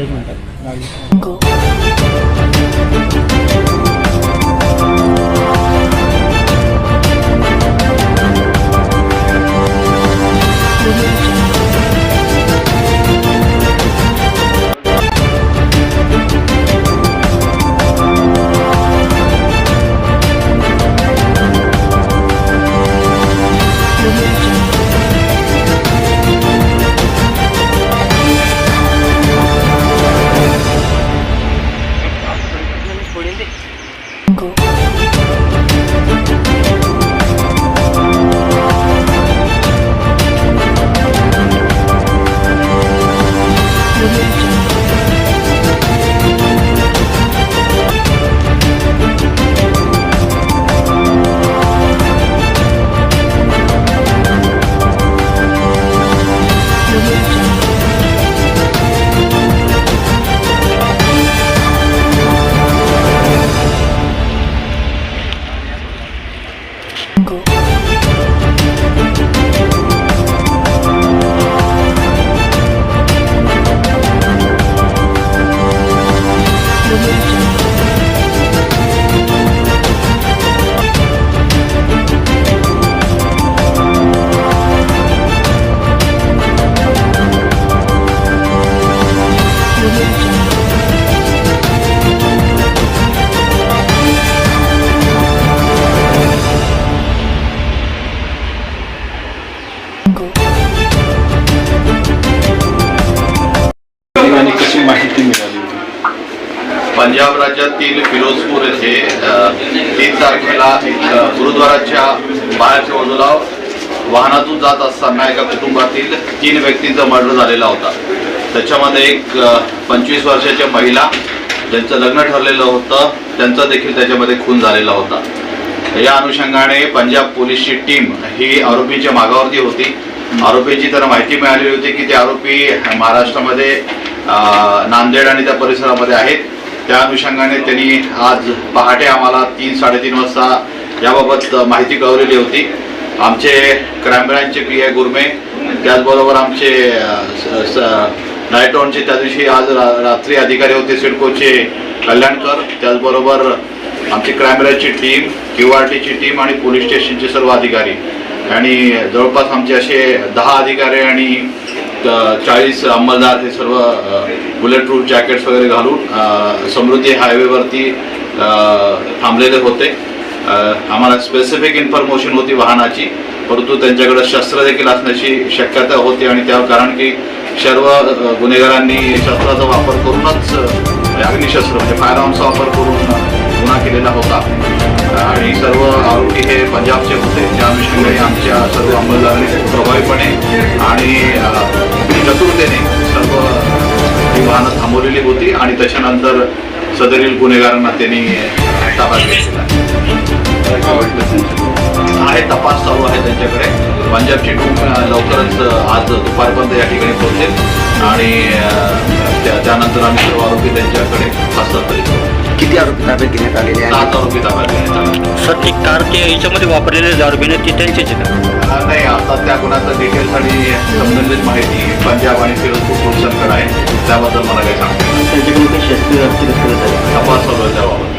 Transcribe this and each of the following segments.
आणि राज्यातील फिरोजपूर येथे तीन तारखेला गुरुद्वाराच्या बाहेरच्या बाजूला वाहनातून जात असताना एका कुटुंबातील तीन व्यक्तींचा मर्डर झालेला होता. त्याच्यामध्ये एक पंचवीस वर्षाच्या महिला ज्यांचं लग्न ठरलेलं होतं त्यांचा देखील त्याच्यामध्ये खून झालेला होता. या अनुषंगाने पंजाब पोलीसची टीम ही आरोपीच्या मागावरती होती. आरोपीची तर माहिती मिळालेली होती की ते आरोपी महाराष्ट्रामध्ये नांदेड आणि त्या परिसरामध्ये आहेत. त्या अनुषंगाने त्यांनी आज पहाटे आम्हाला तीन साडेतीन वाजता याबाबत माहिती कळवलेली होती. आमचे क्राईम ब्रँचचे पी आय गुरमे त्याचबरोबर आमचे नायटॉनचे स- त्या दिवशी आज रा- रात्री अधिकारी होते सिडकोचे कल्याणकर त्याचबरोबर आमची क्राईम ची टीम क्यू आर टीची टीम आणि पोलीस स्टेशनचे सर्व अधिकारी. आणि जवळपास आमचे असे दहा अधिकारी आणि चाळीस अंमलदार हे सर्व बुलेट प्रूफ जॅकेट्स वगैरे घालून समृद्धी हायवेवरती थांबलेले होते. आम्हाला स्पेसिफिक इन्फॉर्मेशन होती वाहनाची परंतु त्यांच्याकडे शस्त्र देखील असण्याची शक्यता होती आणि त्या कारण की सर्व गुन्हेगारांनी शस्त्राचा वापर करूनच अग्निशस्त्र म्हणजे फायर आर्म्सचा वापर करून गुन्हा केलेला होता. आणि सर्व आरोपी हे पंजाबचे होते. त्या अनुषंगाने आमच्या सर्व अंमलदारांनी प्रभावीपणे आणि अ, चतुरतेने सर्व ही वाहनं थांबवलेली होती आणि त्याच्यानंतर सदरील गुन्हेगारांना त्यांनी ताब्यात घेतला आहे. तपास चालू आहे त्यांच्याकडे. पंजाबची टीम लवकरच आज दुपारपर्यंत या ठिकाणी पोहोचेल आणि त्या- त्यानंतर आम्ही सर्व आरोपी त्यांच्याकडे हस्तांतरित करू. किती आरोपी ताब्यात घेण्यात आलेले आहेत? सात आरोपी ताब्यात घेण्यात आले. सर ते कार ते याच्यामध्ये वापरलेले दारू पिण्यात ते त्यांचेच आहे का अ, नाही आता त्या गुन्ह्याचा डिटेल्स आणि संबंधित माहिती पंजाब आणि फिरोजपूर पोलिसांकडे आहे. त्याबद्दल मला काही सांगता. त्यांच्याकडून काही शस्त्रीय असतील करत आहे तपास चालू आहे त्याबाबत.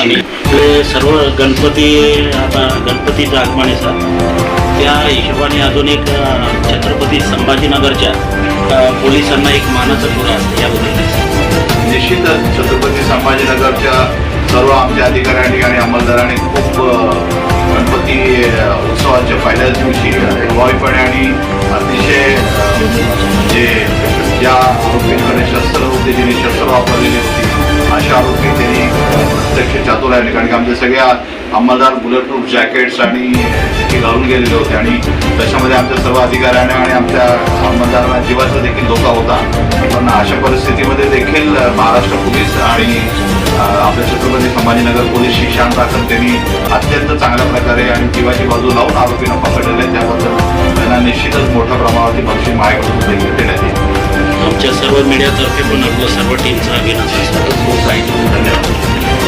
आपले सर्व गणपती आता गणपतीचं आगमन आहे सर. त्या हिशोबाने अजून एक अ, छत्रपती संभाजीनगरच्या अ, पोलिसांना एक मानाचा तुरा असतो याबद्दल? निश्चितच छत्रपती संभाजीनगरच्या सर्व आमच्या अधिकाऱ्यांनी आणि अंमलदारांनी खूप गणपती उत्सवाच्या पहिल्याच दिवशी प्रभावीपणे आणि अतिशय जे ज्या आरोपींकडे शस्त्र होते ज्यांनी शस्त्र वापरलेली होती अशा आरोपी त्यांनी प्रत्यक्ष चातुर राहिले कारण की आमच्या सगळ्या अंमलदार बुलेट प्रूफ जॅकेट्स आणि हे घालून गेलेले होते. आणि त्याच्यामध्ये आमच्या सर्व अधिकाऱ्यांना आणि आमच्या अंमलदारांना जीवाचा देखील धोका होता. पण अशा परिस्थितीमध्ये देखील महाराष्ट्र पोलीस आणि आपल्या छत्रपती संभाजीनगर पोलीसची शान राखत त्यांनी अत्यंत चांगल्या प्रकारे आणि जीवाची बाजू लावून आरोपींना पकडलेले. त्याबद्दल त्यांना निश्चितच मोठ्या प्रमाणावरती माझ्याकडून देखील देण्यात येईल. आमच्या सर्व मीडियातर्फे पण आपलं सर्व टीमचं अभिनंदन. खूप काही धन्यवाद. आपल्या